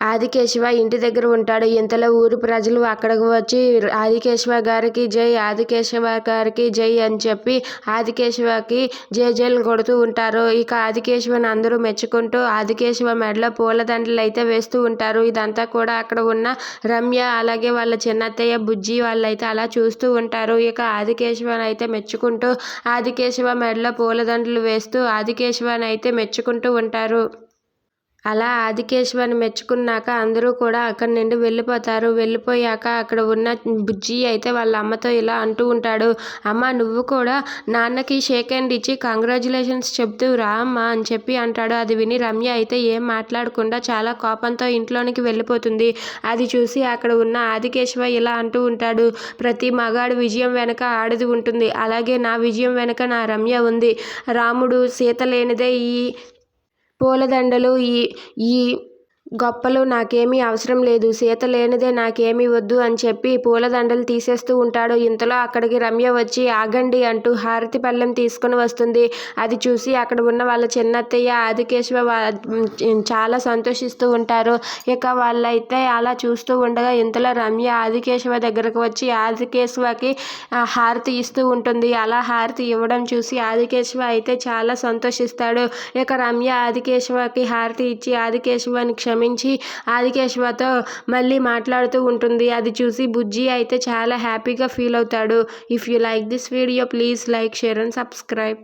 ఆదికేశవ ఇంటి దగ్గర ఉంటాడు. ఇంతలో ఊరు ప్రజలు అక్కడికి వచ్చి ఆదికేశవ గారికి జై ఆదికేశవ గారికి జై అని చెప్పి ఆదికేశవకి జేజేలు కొడుతూ ఉంటారు. ఇక ఆదికేశవని అందరూ మెచ్చుకుంటూ ఆదికేశవ మెడలో పూలదండలు అయితే వేస్తూ ఉంటారు. ఇదంతా కూడా అక్కడ ఉన్న రమ్య అలాగే వాళ్ళ చిన్నత్తయ్య బుజ్జి వాళ్ళైతే అలా చూస్తూ ఉంటారు. ఇక ఆదికేశవని అయితే మెచ్చుకుంటూ ఆదికేశవ మెడలో పూలదండలు వేస్తూ ఆదికేశవని అయితే మెచ్చుకుంటూ ఉంటారు. అలా ఆదికేశవని మెచ్చుకున్నాక అందరూ కూడా అక్కడి నుండి వెళ్ళిపోతారు. వెళ్ళిపోయాక అక్కడ ఉన్న బుజ్జి అయితే వాళ్ళ అమ్మతో ఇలా అంటూ ఉంటాడు. అమ్మ నువ్వు కూడా నాన్నకి షేక్ హ్యాండ్ ఇచ్చి కంగ్రాచులేషన్స్ చెప్తూ రా అమ్మ అని చెప్పి అంటాడు. అది విని రమ్య అయితే ఏం మాట్లాడకుండా చాలా కోపంతో ఇంట్లోనికి వెళ్ళిపోతుంది. అది చూసి అక్కడ ఉన్న ఆదికేశవ ఇలా అంటూ ఉంటాడు. ప్రతి మగాడు విజయం వెనక ఆడది ఉంటుంది. అలాగే నా విజయం వెనక నా రమ్య ఉంది. రాముడు సీత లేనిదే ఈ పూలదండలు ఈ ఈ గొప్పలు నాకేమీ అవసరం లేదు. సీత లేనిదే నాకేమీ వద్దు అని చెప్పి పూలదండలు తీసేస్తూ ఉంటాడు. ఇంతలో అక్కడికి రమ్య వచ్చి ఆగండి అంటూ హారతి పళ్ళెం తీసుకుని వస్తుంది. అది చూసి అక్కడ ఉన్న వాళ్ళ చిన్నత్తయ్య ఆదికేశవ చాలా సంతోషిస్తూ ఉంటారు. ఇక వాళ్ళైతే అలా చూస్తూ ఉండగా ఇంతలో రమ్య ఆదికేశవ దగ్గరకు వచ్చి ఆదికేశవకి హారతి ఇస్తూ ఉంటుంది. అలా హారతి ఇవ్వడం చూసి ఆదికేశవ అయితే చాలా సంతోషిస్తాడు. ఇక రమ్య ఆదికేశవకి హారతి ఇచ్చి ఆదికేశవని క్షమ క్షమించి ఆదికేశవతో మళ్ళీ మాట్లాడుతూ ఉంటుంది. అది చూసి బుజ్జి అయితే చాలా హ్యాపీగా ఫీల్ అవుతాడు. If you like this video please like share and subscribe